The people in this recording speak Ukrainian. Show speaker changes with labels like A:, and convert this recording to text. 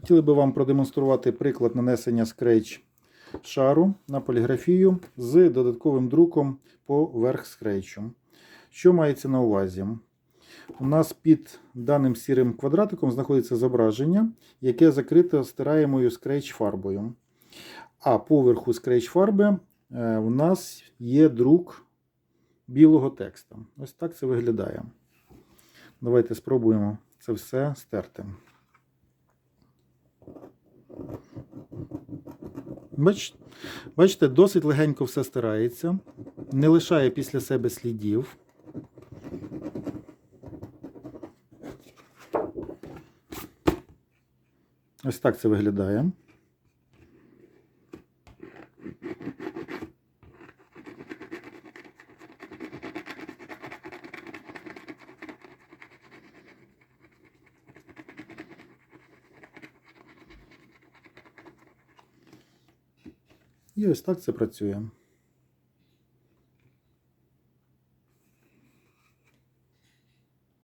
A: Хотіли би вам продемонструвати приклад нанесення скрейч шару на поліграфію з додатковим друком поверх скрейчу. Що мається на увазі? У нас під даним сірим квадратиком знаходиться зображення, яке закрите стираємою скрейч фарбою. А поверху скрейч фарби е, у нас є друк білого текста. Ось так це виглядає. Давайте спробуємо це все стерти. Бач, бачите, досить легенько все стирається, не лишає після себе слідів. Ось так це виглядає. І ось так це працює.